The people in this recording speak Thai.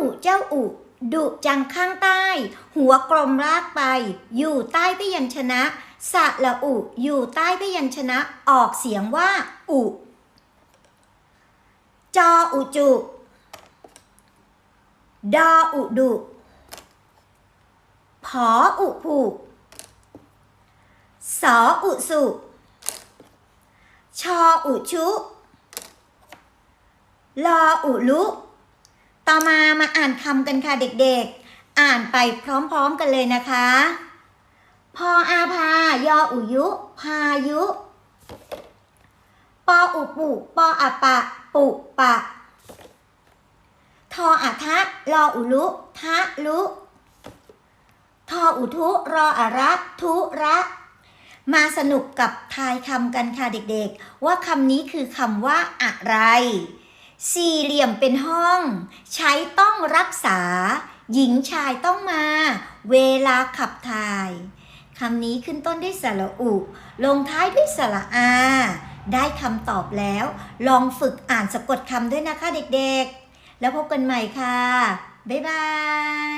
อุเจ้าอุดุจังข้างใต้ หัวกลมรากไป อยู่ใต้พยัญชนะสะละอุ อยู่ใต้พยัญชนะออกเสียงว่า อุ จออุจุ ดออุดุผออุผูกสออุสุ ชออุชุ ลออุลุ ต่อมามาอ่านคำกันค่ะเด็กๆ อ่านไปพร้อมๆกันเลยนะคะ พออาพายออุยุ พายุ ปออุปุปออะปะ ปุปะ ทออะทะลออุลุ ทะลุทออุทุรออะระ ทุระ มาสนุกกับทายคำกันค่ะเด็กๆ ว่าคำนี้คือคำว่าอะไร สี่เหลี่ยมเป็นห้อง ใช้ต้องรักษา หญิงชายต้องมา เวลาขับถ่ายคำนี้ขึ้นต้นด้วยสระอุ ลงท้ายด้วยสระอา ได้คำตอบแล้ว ลองฝึกอ่านสะกดคำด้วยนะคะเด็กๆ แล้วพบกันใหม่ค่ะ บ๊ายบาย